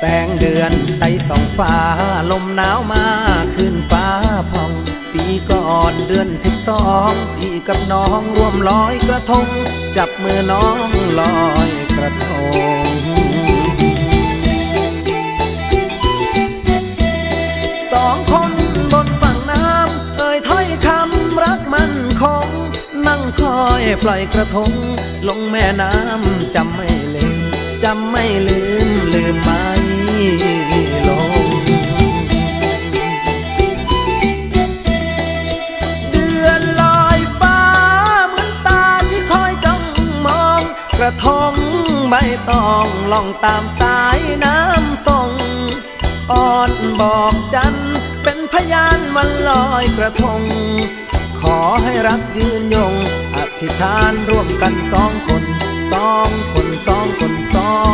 แสงเดือนใสส่องฟ้าลมหนาวมาขึ้นฟ้าพอง ปีก่อนเดือนสิบสองพี่กับน้องร่วมลอยกระทง จับมือน้องลอยกระทง สองคนบนฝั่งน้ำเอ่ยถ้อยคำรักมันคง นั่งคอยปล่อยกระทง ลงแม่น้ำจำไม่ลืมจำไม่ลืมลืมไม่ ระทงใบตองล่องตามสายน้ำส่งอ่อนบอกจันเป็นพยานวันลอยกระทง ขอให้รักยืนยง อธิษฐานร่วมกันสองคน สองคนสองคนสอง